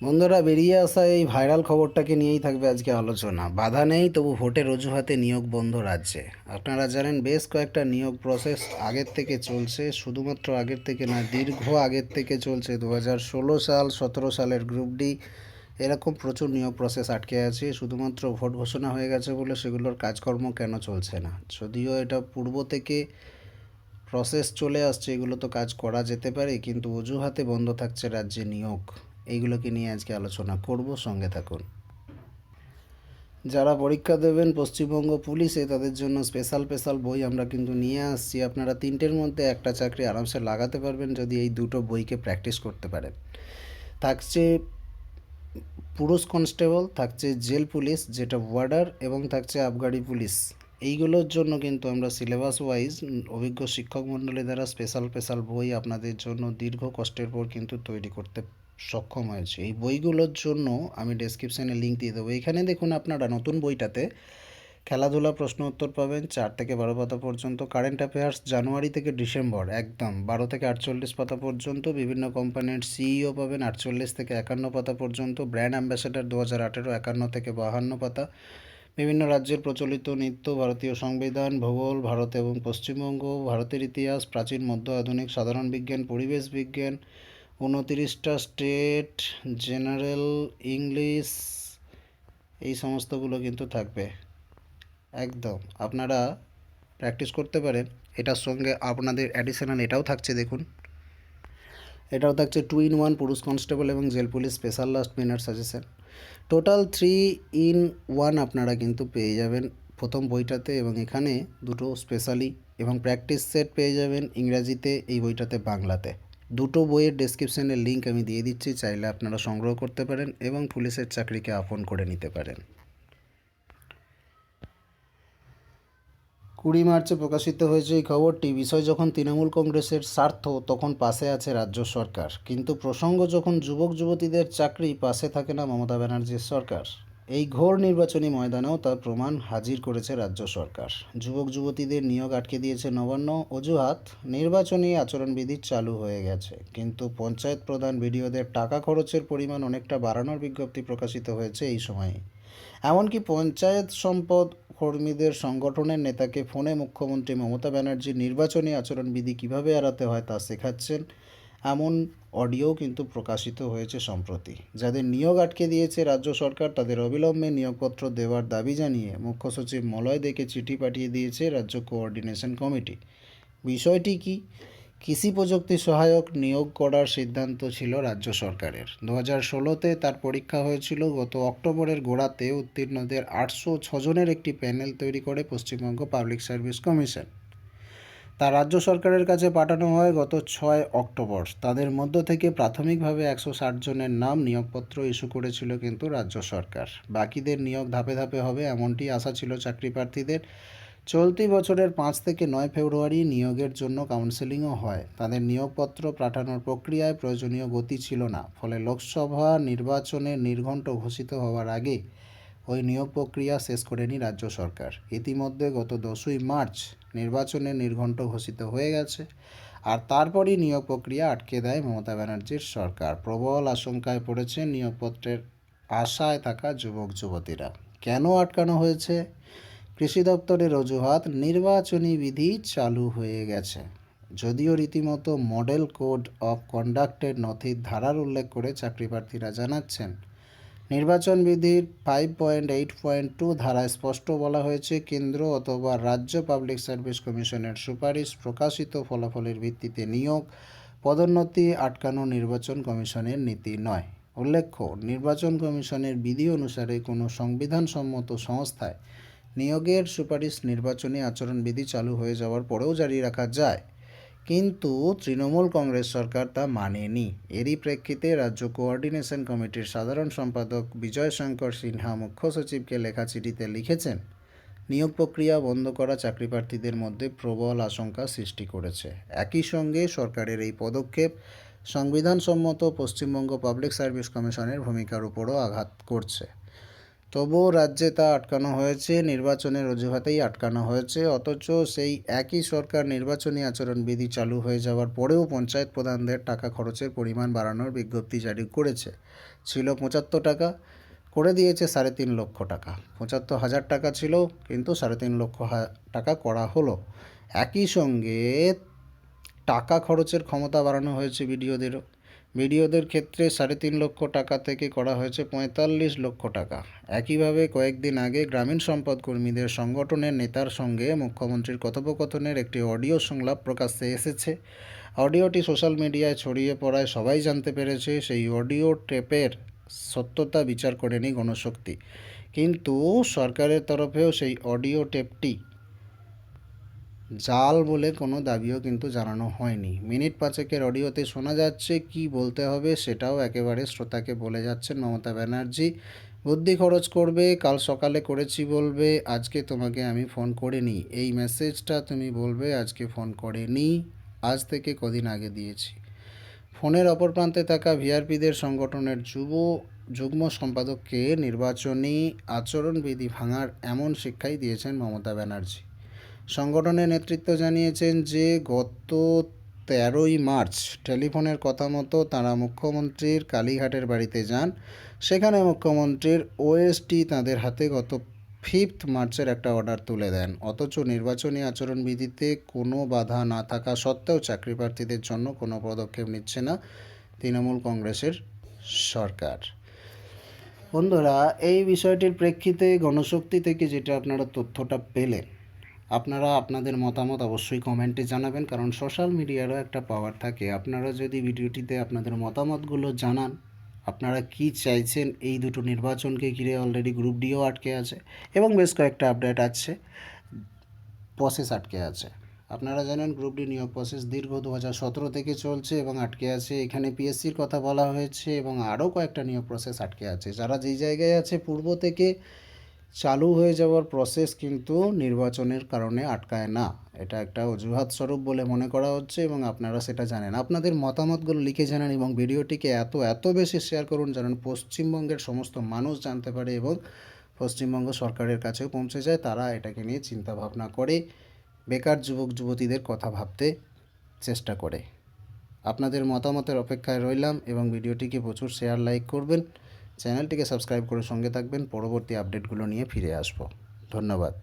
বন্ধুরা, বেরিয়ে আসা এই ভাইরাল খবরটাকে নিয়েই থাকবে আজকে আলোচনা। বাধা নেই, তবু ভোটের অজুহাতে নিয়োগ বন্ধ রাজ্যে। আপনারা জানেন, বেশ কয়েকটা নিয়োগ প্রসেস আগের থেকে চলছে, শুধুমাত্র আগের থেকে না দীর্ঘ আগের থেকে চলছে। দু হাজার ষোলো সাল, সতেরো সালের গ্রুপ ডি এরকম প্রচুর নিয়োগ প্রসেস আটকে আছে। শুধুমাত্র ভোট ঘোষণা হয়ে গেছে বলে সেগুলোর কাজকর্ম কেন চলছে না? যদিও এটা পূর্ব থেকে প্রসেস চলে আসছে, এগুলো তো কাজ করা যেতে পারে, কিন্তু অজুহাতে বন্ধ থাকছে রাজ্যে নিয়োগ। এইগুলোকে নিয়ে আজকে আলোচনা করব, সঙ্গে থাকুন। যারা পরীক্ষা দেবেন, পশ্চিমবঙ্গ পুলিশে, তাদের জন্য স্পেশাল স্পেশাল বই আমরা কিন্তু নিয়ে আসছি। আপনারা তিনটের মধ্যে একটা চাকরি আরামসে লাগাতে পারবেন যদি এই দুটো বইকে প্র্যাকটিস করতে পারেন। থাকছে পুরুষ কনস্টেবল, থাকছে জেল পুলিশ, যেটা ওয়ার্ডার, এবং থাকছে আবগারি পুলিশ। এইগুলোর জন্য কিন্তু আমরা সিলেবাস ওয়াইজ অভিজ্ঞ শিক্ষক মণ্ডলী দ্বারা স্পেশাল স্পেশাল বই আপনাদের জন্য দীর্ঘ কষ্টের পর কিন্তু তৈরি করতে সক্ষম হয়েছে। এই বইগুলোর জন্য আমি ডেসক্রিপশানে লিঙ্ক দিয়ে দেবো। এখানে দেখুন আপনারা নতুন বইটাতে খেলাধুলা, প্রশ্ন উত্তর পাবেন, চার থেকে বারো পাতা পর্যন্ত কারেন্ট অ্যাফেয়ার্স জানুয়ারি থেকে ডিসেম্বর, একদম বারো থেকে আটচল্লিশ পাতা পর্যন্ত, বিভিন্ন কোম্পানির সিইও পাবেন, আটচল্লিশ থেকে একান্ন পাতা পর্যন্ত ব্র্যান্ড অ্যাম্বাসেডার দু হাজার আঠেরো, একান্ন থেকে বাহান্ন পাতা। বিভিন্ন রাজ্যের প্রচলিত নৃত্য, ভারতীয় সংবিধান, ভূগোল, ভারত এবং পশ্চিমবঙ্গ, ভারতের ইতিহাস, প্রাচীন, মধ্য, আধুনিক, সাধারণ বিজ্ঞান, পরিবেশ বিজ্ঞান উনতিরিশটা স্টেট, জেনারেল, ইংলিশ, এই সমস্তগুলো কিন্তু থাকবে। একদম, আপনারা প্র্যাকটিস করতে পারেন। এটার সঙ্গে আপনাদের অ্যাডিশনাল এটাও থাকছে, দেখুন। এটাও থাকছে টু ইন ওয়ান পুরুষ কনস্টেবল এবং jail police special last minute suggestion total three in one আপনারা কিন্তু পেয়ে যাবেন প্রথম বইটাতে এবং এখানে দুটো স্পেশালি এবং প্র্যাকটিস সেট পেয়ে যাবেন ইংরাজিতে, এই বইটাতে বাংলাতে। দুটো বইয়ের ডেসক্রিপশনের লিঙ্ক আমি দিয়ে দিচ্ছি, চাইলে আপনারা সংগ্রহ করতে পারেন এবং পুলিশের চাকরিকে আপন করে নিতে পারেন। কুড়ি মার্চে প্রকাশিত হয়েছে এই খবরটি বিষয় যখন তৃণমূল কংগ্রেসের স্বার্থ, তখন পাশে আছে রাজ্য সরকার। কিন্তু প্রসঙ্গ যখন যুবক যুবতীদের চাকরি, পাশে থাকে না মমতা ব্যানার্জির সরকার। এই ঘোর নির্বাচনী ময়দানেও তার প্রমাণ হাজির করেছে রাজ্য সরকার। যুবক, যুবতীদের নিয়োগ আটকে দিয়েছে নবান্ন। অজুহাত, নির্বাচনী আচরণবিধি চালু হয়ে গেছে। কিন্তু পঞ্চায়েত প্রধান বিডিওদের টাকা খরচের পরিমাণ অনেকটা বাড়ানোর বিজ্ঞপ্তি প্রকাশিত হয়েছে এই সময়ে। এমনকি পঞ্চায়েত সম্পদ কর্মীদের সংগঠনের নেতাকে ফোনে মুখ্যমন্ত্রী মমতা ব্যানার্জির নির্বাচনী আচরণবিধি কীভাবে এড়াতে হয় তা শেখাচ্ছেন এমন অডিও কিন্তু প্রকাশিত হয়েছে সম্প্রতি, যাদের নিয়োগ আটকে দিয়েছে রাজ্য সরকার। তাদের অবিলম্বে নিয়োগপত্র দেওয়ার দাবি জানিয়ে মুখ্য সচিব মলয় দেখে চিঠি পাঠিয়ে দিয়েছে রাজ্য কোঅর্ডিনেশন কমিটি। বিষয়টি কি? কৃষি প্রযুক্তি সহায়ক নিয়োগ করার সিদ্ধান্ত ছিল রাজ্য সরকারের। দু হাজার ষোলোতে তার পরীক্ষা হয়েছিল, গত অক্টোবরের গোড়াতে উত্তীর্ণদের আটশো ছজনের একটি প্যানেল তৈরি করে পশ্চিমবঙ্গ পাবলিক সার্ভিস কমিশন। তা রাজ্য সরকারের কাছে পাঠানো হয় গত ছয় অক্টোবর। তাদের মধ্য থেকে প্রাথমিকভাবে একশো ষাট জনের নাম নিয়োগপত্র ইস্যু করেছিল কিন্তু রাজ্য সরকার। বাকিদের নিয়োগ ধাপে ধাপে হবে এমনটি আশা ছিল চাকরি প্রার্থীদের। চলতি বছরের পাঁচ থেকে নয় ফেব্রুয়ারি নিয়োগের জন্য কাউন্সেলিংও হয়। তাদের নিয়োগপত্র পাঠানোর প্রক্রিয়ায় প্রয়োজনীয় গতি ছিল না। ফলে লোকসভা নির্বাচনের নির্ঘণ্ট ঘোষিত হওয়ার আগে ওই নিয়োগ প্রক্রিয়া শেষ করেনি রাজ্য সরকার। ইতিমধ্যে গত দশই মার্চ নির্বাচনের নির্ঘণ্ট ঘোষিত হয়ে গেছে আর তারপরই নিয়োগ প্রক্রিয়া আটকে দেয় মমতা ব্যানার্জির সরকার। প্রবল আশঙ্কায় পড়েছে নিয়োগপত্রের আশায় থাকা যুবক, যুবতীরা। কেন আটকানো হয়েছে? কৃষি দপ্তরের অজুহাত, নির্বাচনী বিধি চালু হয়ে গেছে। যদিও রীতিমতো মডেল কোড অফ কন্ডাক্টের নথির ধারার উল্লেখ করে চাকরি প্রার্থীরা জানাচ্ছেন নির্বাচন বিধির five point eight point two ধারায় স্পষ্ট বলা হয়েছে, কেন্দ্র অথবা রাজ্য পাবলিক সার্ভিস কমিশনের সুপারিশ প্রকাশিত ফলাফলের ভিত্তিতে নিয়োগ, পদোন্নতি আটকানো নির্বাচন কমিশনের নীতি নয়। উল্লেখ্য, নির্বাচন কমিশনের বিধি অনুসারে কোনো সংবিধানসম্মত সংস্থায় নিয়োগের সুপারিশ নির্বাচনী আচরণবিধি চালু হয়ে যাওয়ার পরেও জারি রাখা যায়। কিন্তু তৃণমূল কংগ্রেস সরকার তা মানেনি। এরই প্রেক্ষিতে রাজ্য কোঅর্ডিনেশন কমিটির সাধারণ সম্পাদক বিজয় শঙ্কর সিনহা মুখ্য সচিবকে লেখা চিঠিতে লিখেছেন, নিয়োগ প্রক্রিয়া বন্ধ করা চাকরি প্রার্থীদের মধ্যে প্রবল আশঙ্কা সৃষ্টি করেছে। একই সঙ্গে সরকারের এই পদক্ষেপ সংবিধানসম্মত পশ্চিমবঙ্গ পাবলিক সার্ভিস কমিশনের ভূমিকার উপরও আঘাত করছে। তবুও রাজ্যে তা আটকানো হয়েছে, নির্বাচনের অজুহাতেই আটকানো হয়েছে, অথচ সেই একই সরকার নির্বাচনী আচরণবিধি চালু হয়ে যাওয়ার পরেও পঞ্চায়েত প্রধানদের টাকা খরচের পরিমাণ বাড়ানোর বিজ্ঞপ্তি জারি করেছে। ছিল পঁচাত্তর টাকা, করে দিয়েছে সাড়ে তিন লক্ষ টাকা। পঁচাত্তর হাজার টাকা ছিল, কিন্তু সাড়ে তিন লক্ষ টাকা করা হলো। একই সঙ্গে টাকা খরচের ক্ষমতা বাড়ানো হয়েছে বিডিওদেরও। বিডিওদের ক্ষেত্রে সাড়ে তিন লক্ষ টাকা থেকে করা হয়েছে পঁয়তাল্লিশ লক্ষ টাকা। একইভাবে কয়েকদিন আগে গ্রামীণ সম্পদ কর্মীদের সংগঠনের নেতার সঙ্গে মুখ্যমন্ত্রীর কথোপকথনের একটি অডিও সংলাপ প্রকাশ্যে এসেছে। অডিওটি সোশ্যাল মিডিয়ায় ছড়িয়ে পড়ায় সবাই জানতে পেরেছে, সেই অডিও টেপের সত্যতা বিচার করেনি গণশক্তি। কিন্তু সরকারের তরফেও সেই অডিও টেপটি জাল বলে কোনো দাবিও কিন্তু জানানো হয়নি। মিনিট পাঁচেকের অডিওতে শোনা যাচ্ছে, কি বলতে হবে সেটাও একেবারে শ্রোতাকে বলে যাচ্ছেন মমতা ব্যানার্জি। বুদ্ধি খরচ করবে, কাল সকালে করেছি বলবে, আজকে তোমাকে আমি ফোন করিনি। এই মেসেজটা তুমি বলবে, আজকে ফোন করেনি, আজ থেকে কদিন আগে দিয়েছি। ফোনের অপর প্রান্তে থাকা ভিআরপিদের সংগঠনের যুব, যুগ্ম সম্পাদককে নির্বাচনী আচরণবিধি ভাঙার এমন শিক্ষাই দিয়েছেন মমতা ব্যানার্জি। সংগঠনের নেতৃত্ব জানিয়েছেন যে, গত তেরোই মার্চ টেলিফোনের কথা মতো তাঁরা মুখ্যমন্ত্রীর কালীঘাটের বাড়িতে যান। সেখানে মুখ্যমন্ত্রীর ওএসটি তাঁদের হাতে গত ফিফথ মার্চের একটা অর্ডার তুলে দেন। অথচ নির্বাচনী আচরণবিধিতে কোনো বাধা না থাকা সত্ত্বেও চাকরি প্রার্থীদের জন্য কোনো পদক্ষেপ নিচ্ছে না তৃণমূল কংগ্রেসের সরকার। বন্ধুরা, এই বিষয়টির প্রেক্ষিতে গণশক্তি থেকে যেটা আপনারা তথ্যটা পেলেন আপনারা আপনাদের মতামত অবশ্যই কমেন্টে জানাবেন, কারণ সোশ্যাল মিডিয়ারও একটা পাওয়ার থাকে। আপনারা যদি ভিডিওটিতে আপনাদের মতামতগুলো জানান, আপনারা কি চাইছেন এই দুটো নির্বাচনকে ঘিরে অলরেডি গ্রুপ ডিও আটকে আছে এবং বেশ কয়েকটা আপডেট আছে প্রসেস আটকে আছে। আপনারা জানেন গ্রুপ ডি নিয়োগ প্রসেস দীর্ঘ দু হাজার সতেরো থেকে চলছে এবং আটকে আছে। এখানে পিএসসির কথা বলা হয়েছে এবং আরও কয়েকটা নিয়োগ প্রসেস আটকে আছে। যারা যেই জায়গায় আছে, পূর্ব থেকে চালু হয়ে যাওয়ার প্রসেস কিন্তু নির্বাচনের কারণে আটকায় না। এটা একটা অজুহাত স্বরূপ বলে মনে করা হচ্ছে এবং আপনারা সেটা জানেন। আপনাদের মতামতগুলো লিখে জানান এবং ভিডিওটিকে এত এত বেশি শেয়ার করুন যেন পশ্চিমবঙ্গের সমস্ত মানুষ জানতে পারে এবং পশ্চিমবঙ্গ সরকারের কাছেও পৌঁছে যায়। তারা এটাকে নিয়ে চিন্তা ভাবনা করে, বেকার যুবক, যুবতীদের কথা ভাবতে চেষ্টা করে। আপনাদের মতামতের অপেক্ষায় রইলাম এবং ভিডিওটিকে প্রচুর শেয়ার লাইক করবেন। চ্যানেলটিকে সাবস্ক্রাইব করে সঙ্গে থাকবেন। পরবর্তী আপডেটগুলো নিয়ে ফিরে আসব। ধন্যবাদ।